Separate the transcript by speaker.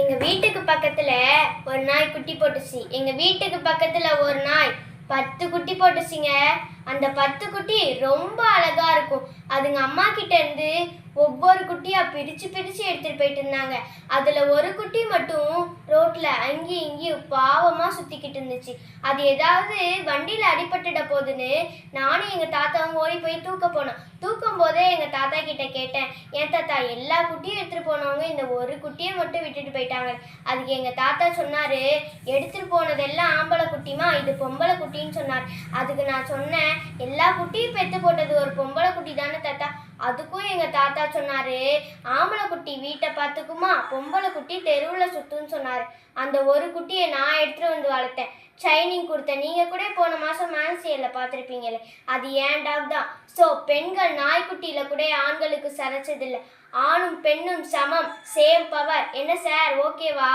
Speaker 1: எங்க வீட்டுக்கு பக்கத்துல ஒரு நாய் குட்டி போட்டுச்சு. எங்க வீட்டுக்கு பக்கத்துல ஒரு நாய் பத்து குட்டி போட்டுச்சுங்க. அந்த பத்து குட்டி ரொம்ப அழகா இருக்கும். அதுங்க அம்மா கிட்ட இருந்து ஒவ்வொரு குட்டியா பிரிச்சு பிரிச்சு எடுத்துட்டு போயிட்டு இருந்தாங்க. அதுல ஒரு குட்டி மட்டும் ரோட்ல அங்கேயும் இங்கேயும் பாவமா சுத்திக்கிட்டு இருந்துச்சு. அது ஏதாவது வண்டியில அடிபட்டுட போகுதுன்னு நானும் எங்க தாத்தாவும் ஓடி போய் தூக்க போனோம். தூக்கும் போதே எங்க தாத்தா கிட்ட கேட்டேன் ஏன் தாத்தா எல்லா குட்டியும் எடுத்துட்டு போனோம். இந்த ஒரு குட்டியை மட்டும் விட்டுட்டு போயிட்டாங்க. அதுக்கு எங்கள் தாத்தா சொன்னாரு எடுத்துட்டு போனதெல்லாம் ஆம்பளை குட்டிமா இது பொம்பளை குட்டின்னு சொன்னார். அதுக்கு நான் சொன்னேன் எல்லா குட்டியும் பெற்று போட்டது ஒரு பொம்பளை குட்டி தானே தாத்தா. அதுக்கும் எங்கள் தாத்தா சொன்னார் ஆம்பளை குட்டி வீட்டை பார்த்துக்குமா பொம்பளை குட்டி தெருவில் சுற்றுன்னு சொன்னார். அந்த ஒரு குட்டியை நான் எடுத்துகிட்டு வந்து வளர்த்தேன். ஷைனிங் கொடுத்தேன். நீங்கள் கூட போன மாதம் மேன்சியல்ல பார்த்துருப்பீங்களே அது ஏன் டாக் தான்? ஸோ பெண்கள் நாய்க்குட்டியில் கூட ஆண்களுக்கு சரைச்சதில்லை. ஆணும் பெண்ணும் சமம் சேம் பவர் என்ன சார் ஓகேவா